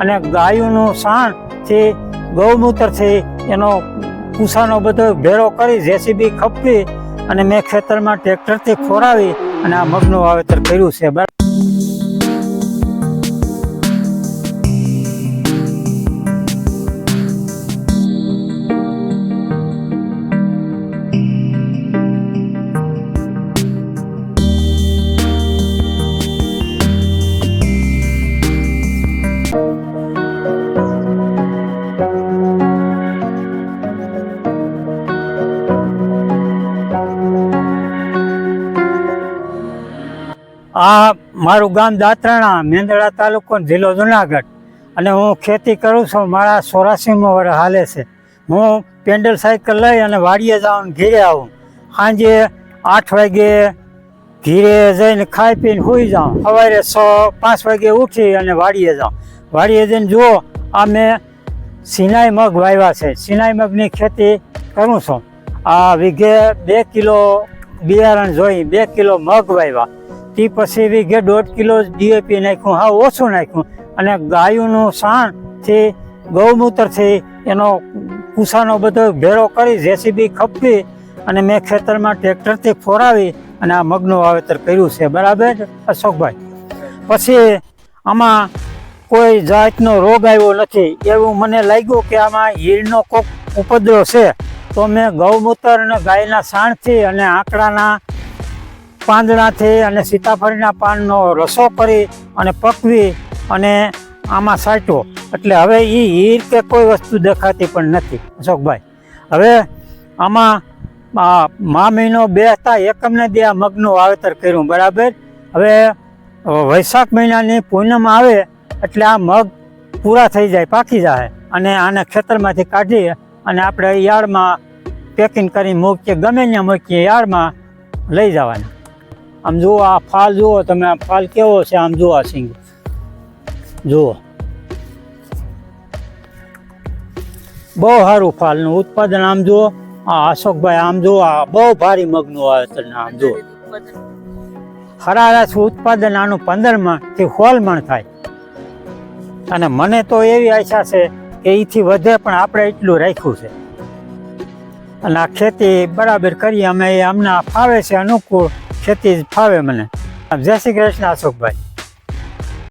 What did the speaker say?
અને ગાયોનું ગૌમૂત્ર છે, એનો કુસાનો બધો ભેળો કરી જેસીબી ખપવી અને મેં ખેતરમાં ટ્રેક્ટરથી ખોરાવી અને આ મગનું વાવેતર કર્યું છે. આ મારું ગામ દાત્રાણા, મેંદડા તાલુકો જિલ્લો જુનાગઢ. અને હું ખેતી કરું છું, મારા ચોરાસીમાં વર્ષ હાલે છે. હું પેન્ડલ સાયકલ લઈ અને વાડીએ જાઉં ઘીરે આવું. સાંજે આઠ વાગે ઘીરે જઈને ખાઈ પીને સૂઈ જાઉં. સવારે છ, પાંચ વાગે ઉઠી અને વાડીએ જાઉં. વાડીએ જઈને જુઓ, આ મેં સિનાઈ મગ વાવ્યા છે. સિનાઈ મગની ખેતી કરું છું. આ વીઘે બે કિલો બિયારણ જોઈ બે કિલો મગ વાવ્યા. તે પછી વીઘે દોઢ કિલો ડીએપી નાખ્યું, હા, ઓછું નાખ્યું. અને ગાયોનું સાણથી છે એનો કુસાનો બધો ભેળો કરી જેસીબી ખપવી અને મેં ખેતરમાં ટ્રેક્ટરથી ફોરાવી અને આ મગનું વાવેતર કર્યું છે. બરાબર, અશોકભાઈ? પછી આમાં કોઈ જાતનો રોગ આવ્યો નથી. એવું મને લાગ્યું કે આમાં હીરનો કોક ઉપદ્રવ છે. તો મેં ગૌમૂત્ર અને ગાયના સાણથી અને આંકડાના પાંદડાથી અને સીતાફળીના પાનનો રસો કરી અને પકવી અને આમાં સાટ્યો. એટલે હવે એ હીર કે કોઈ વસ્તુ દેખાતી પણ નથી, અશોકભાઈ. હવે આમાં મા મહિનો બે હતા એકમને દે આ મગનું વાવેતર કર્યું, બરાબર? હવે વૈશાખ મહિનાની પૂનમ આવે, એટલે આ મગ પૂરા થઈ જાય, પાકી જાય, અને આને ખેતરમાંથી કાઢી અને આપણે યાર્ડમાં પેકિંગ કરી મૂકીએ, ગમે ત્યાં મૂકીએ યાર્ડમાં લઈ જવાના. આમ જુઓ, આ ફાલ જુઓ, તમે આ ફાલ કેવો છે? આમ જુઓ આ સિંગ. જુઓ. બહુ સારું ફાલનું ઉત્પાદન, આમ જુઓ. આ અશોકભાઈ, આમ જુઓ, આ બહુ ભારી મગનું વાવેતર આમ જુઓ. સરાસર ઉત્પાદન, આનું પંદરમાં થી હોલ મણ થાય. અને મને તો એવી આશા છે કે એથી વધે પણ આપણે એટલું રાખ્યું છે. અને આ ખેતી બરાબર કરીએ, અમે એ અમને ફાવે છે અનુકૂળ. ખેતી ફાવે મને. જય શ્રી કૃષ્ણ અશોકભાઈ.